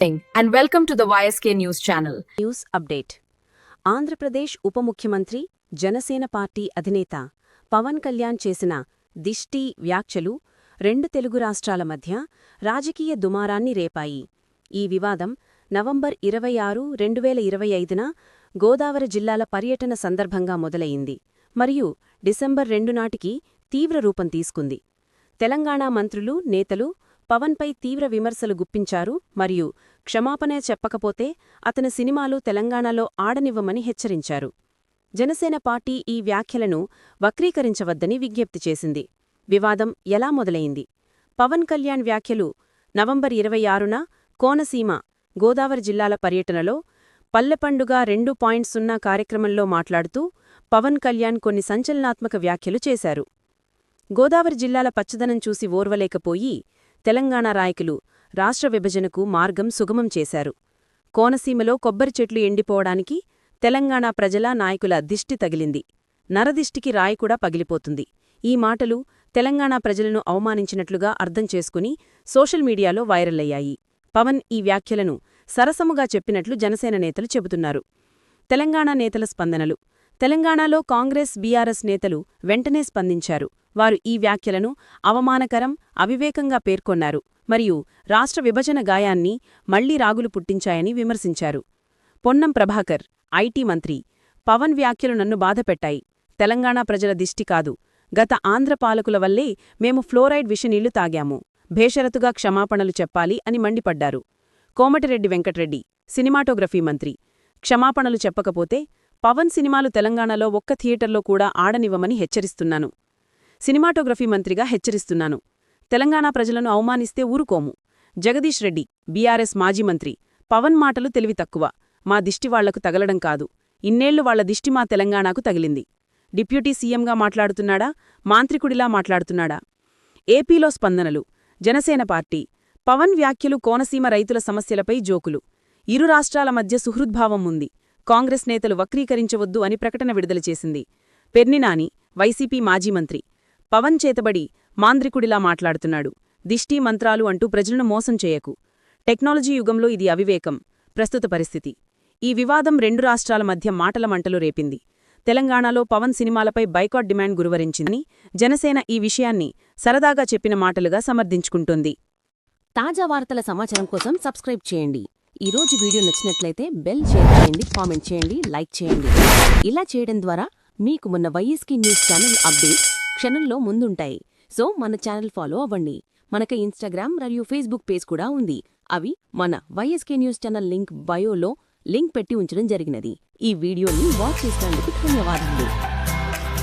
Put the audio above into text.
Morning and welcome to the YSK news channel news update Andhra Pradesh ఉప ముఖ్యమంత్రి Janasena party అధినేత పవన్ కళ్యాణ్ చేసిన దిష్టి వ్యాఖ్యలు రెండు తెలుగు రాష్ట్రాల మధ్య రాజకీయ దుమారాన్ని రేపాయి. ఈ వివాదం నవంబర్ ఇరవై ఆరు రెండు వేల ఇరవై ఐదున గోదావరి జిల్లాల పర్యటన సందర్భంగా మొదలయింది మరియు డిసెంబర్ రెండు నాటికి తీవ్ర రూపం తీసుకుంది. తెలంగాణ మంత్రులు నేతలు పవన్పై తీవ్ర విమర్శలు గుప్పించారు మరియు క్షమాపణ చెప్పకపోతే అతని సినిమాలు తెలంగాణలో ఆడనివ్వమని హెచ్చరించారు. జనసేన పార్టీ ఈ వ్యాఖ్యలను వక్రీకరించవద్దని విజ్ఞప్తి చేసింది. వివాదం ఎలా మొదలైంది? పవన్ కళ్యాణ్ వ్యాఖ్యలు నవంబర్ ఇరవై ఆరున కోనసీమ గోదావరి జిల్లాల పర్యటనలో పల్లెపండుగ రెండు పాయింట్ సున్నా కార్యక్రమంలో మాట్లాడుతూ పవన్ కళ్యాణ్ కొన్ని సంచలనాత్మక వ్యాఖ్యలు చేశారు. గోదావరి జిల్లాల పచ్చదనం చూసి ఓర్వలేకపోయి తెలంగాణ రాయకులు రాష్ట్ర విభజనకు మార్గం సుగమం చేశారు. కోనసీమలో కొబ్బరి చెట్లు ఎండిపోవడానికి తెలంగాణ ప్రజల నాయకుల దిష్టి తగిలింది. నరదిష్టికి రాయి కూడా పగిలిపోతుంది. ఈ మాటలు తెలంగాణ ప్రజలను అవమానించినట్లుగా అర్థం చేసుకుని సోషల్ మీడియాలో వైరలయ్యాయి పవన్ ఈ వ్యాఖ్యలను సరసముగా చెప్పినట్లు జనసేన నేతలు చెబుతున్నారు. తెలంగాణ నేతల స్పందనలు తెలంగాణలో కాంగ్రెస్ బీఆర్ఎస్ నేతలు వెంటనే స్పందించారు. వారు ఈ వ్యాఖ్యలను అవమానకరం అవివేకంగా పేర్కొన్నారు మరియు రాష్ట్ర విభజన గాయాన్ని మళ్ళీ రాగులు పుట్టించాయని విమర్శించారు. పొన్నం ప్రభాకర్ ఐటీ మంత్రి పవన్ వ్యాఖ్యలు నన్ను బాధపెట్టాయి. తెలంగాణ ప్రజల దిష్టి కాదు. గత ఆంధ్ర పాలకుల వల్లే మేము ఫ్లోరైడ్ విషనీళ్ళు తాగాము. భేషరతుగా క్షమాపణలు చెప్పాలి అని మండిపడ్డారు. కోమటిరెడ్డి వెంకటరెడ్డి సినిమాటోగ్రఫీ మంత్రి. క్షమాపణలు చెప్పకపోతే పవన్ సినిమాలు తెలంగాణలో ఒక్క థియేటర్లో కూడా ఆడనివ్వమని హెచ్చరిస్తున్నాను. సినిమాటోగ్రఫీ మంత్రిగా హెచ్చరిస్తున్నాను. తెలంగాణ ప్రజలను అవమానిస్తే ఊరుకోము. జగదీష్ రెడ్డి బీఆర్ఎస్ మాజీ మంత్రి. పవన్ మాటలు తెలివి తక్కువ. మా దిష్టి వాళ్ళకు తగలడం కాదు. ఇన్నేళ్ళు వాళ్ళ దిష్టి మా తెలంగాణకు తగిలింది. డిప్యూటీ సీఎంగా మాట్లాడుతున్నాడా? మాంత్రికుడిలా మాట్లాడుతున్నాడా? ఏపీలో స్పందనలు. జనసేన పార్టీ. పవన్ వ్యాఖ్యలు కోనసీమ రైతుల సమస్యలపై జోకులు. ఇరు రాష్ట్రాల మధ్య సుహృద్భావం ఉంది. కాంగ్రెస్ నేతలు వక్రీకరించవద్దు అని ప్రకటన విడుదల చేసింది. పెర్నినాని వైసీపీ మాజీ మంత్రి. పవన్ చేతబడి మాంద్రికుడిలా మాట్లాడుతున్నాడు. దిష్టి మంత్రాలు అంటూ ప్రజలను మోసం చేయకు. టెక్నాలజీ యుగంలో ఇది అవివేకం ప్రస్తుత పరిస్థితి. ఈ వివాదం రెండు రాష్ట్రాల మధ్య మాటల మంటలు రేపింది. తెలంగాణలో పవన్ సినిమాలపై బైకాట్ డిమాండ్ గురువరించిందని జనసేన ఈ విషయాన్ని సరదాగా చెప్పిన మాటలుగా సమర్థించుకుంటోంది. తాజా వార్తల సమాచారం కోసం సబ్స్క్రైబ్ చేయండి. ఈరోజు వీడియో నచ్చినట్లయితే బెల్ షేర్ చేయండి కామెంట్ చేయండి లైక్ చేయండి. ఇలా చేయడం ద్వారా మీకు మొన్న వైఎస్కి న్యూస్ ఛానల్ అప్డేట్స్ క్షణంలో ముందుంటాయి. సో మన ఛానల్ ఫాలో అవ్వండి. మనకి ఇన్స్టాగ్రామ్ మరియు ఫేస్బుక్ పేజ్ కూడా ఉంది. అవి మన వైఎస్కే న్యూస్ ఛానల్ లింక్ బయోలో లింక్ పెట్టి ఉంచడం జరిగినది. ఈ వీడియోని వాచ్ చేసినందుకు ధన్యవాదాలు